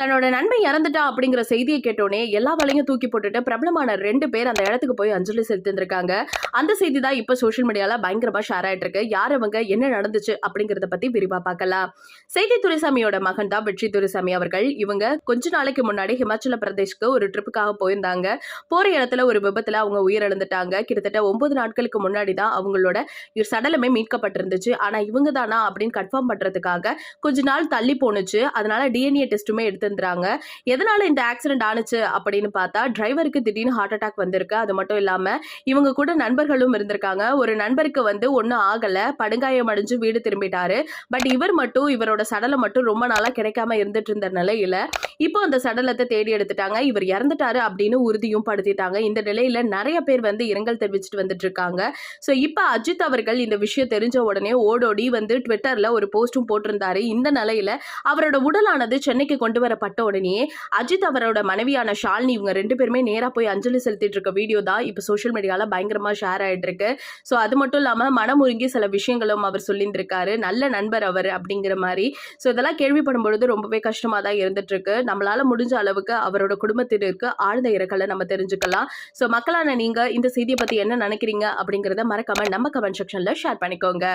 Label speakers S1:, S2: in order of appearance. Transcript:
S1: தன்னோட நண்பன் இறந்துட்டா அப்படிங்கிற செய்தியை கேட்டோடனே எல்லா வேலையும் தூக்கி போட்டுட்டு பிரபலமான ரெண்டு பேர் அந்த இடத்துக்கு போய் அஞ்சலி செலுத்திருக்காங்க அந்த செய்தி தான் இப்போ சோஷியல் மீடியாவில் பயங்கரமாக ஷேர் ஆகிட்டு இருக்கு யார் அவங்க என்ன நடந்துச்சு அப்படிங்கிறத பற்றி விரிவாக பார்க்கலாம். செய்தி துரைசாமியோட மகன் தான் வெற்றி துரைசாமி அவர்கள். இவங்க கொஞ்ச நாளைக்கு முன்னாடி ஹிமாச்சல பிரதேஷ்க்கு ஒரு ட்ரிப்புக்காக போயிருந்தாங்க. போகிற இடத்துல ஒரு விபத்தில் அவங்க உயிரிழந்துட்டாங்க. கிட்டத்தட்ட ஒன்பது நாட்களுக்கு முன்னாடி தான் அவங்களோட சடலமே மீட்கப்பட்டிருந்துச்சு. ஆனால் இவங்க தானா அப்படின்னு கன்ஃபார்ம் பண்ணுறதுக்காக கொஞ்ச நாள் தள்ளி போணுச்சு. அதனால டிஎன்ஏ டெஸ்ட்டுமே எடுத்து எடுத்திருந்தாங்க எதனால இந்த ஆக்சிடென்ட் ஆனுச்சு அப்படின்னு பார்த்தா டிரைவருக்கு திடீர்னு ஹார்ட் அட்டாக் வந்திருக்கு. அது மட்டும் இல்லாம இவங்க கூட நண்பர்களும் இருந்திருக்காங்க. ஒரு நண்பருக்கு வந்து ஒன்றும் ஆகல. படுகாயம் அடைஞ்சு வீடு திரும்பிட்டாரு. பட் இவர் மட்டும் இவரோட சடலை மட்டும் ரொம்ப நாளா கிடைக்காம இருந்துட்டு இருந்த நிலையில இப்போ அந்த சடலத்தை தேடி எடுத்துட்டாங்க. இவர் இறந்துட்டாரு அப்படின்னு உறுதியும் படுத்திட்டாங்க. இந்த நிலையில நிறைய பேர் வந்து இரங்கல் தெரிவிச்சுட்டு வந்துட்டு இருக்காங்க. ஸோ இப்போ அஜித் அவர்கள் இந்த விஷயம் தெரிஞ்ச உடனே ஓடோடி வந்து ட்விட்டர்ல ஒரு போஸ்டும் போட்டிருந்தாரு. இந்த நிலையில அவரோட உடலானது சென்னைக்கு கொண்டு வரப்பட்ட உடனே அஜித் அவரோட மனைவியான ஷாலினி இவங்க ரெண்டு பேருமே நேராக போய் அஞ்சலி செலுத்திட்டு இருக்க வீடியோ தான் இப்போ சோஷியல் மீடியாவில் பயங்கரமாக ஷேர் ஆயிட்டு இருக்கு. ஸோ அது மட்டும் இல்லாமல் மனமுருங்கி சில விஷயங்களும் அவர் சொல்லியிருந்திருக்காரு. நல்ல நண்பர் அவர் அப்படிங்கிற மாதிரி. ஸோ இதெல்லாம் கேள்விப்படும் பொழுது ரொம்பவே கஷ்டமாக தான் இருந்துட்டு இருக்கு. நம்மளால முடிஞ்ச அளவுக்கு அவரோட குடும்பத்தினருக்கு ஆழ்ந்த இரக்கலை நம்ம தெரிஞ்சுக்கலாம். ஸோ மக்களான நீங்க இந்த செய்தியை பத்தி என்ன நினைக்கிறீங்க அப்படிங்கறத மறக்காம நம்ம கமெண்ட் செக்ஷன்ல ஷேர் பண்ணிக்கோங்க.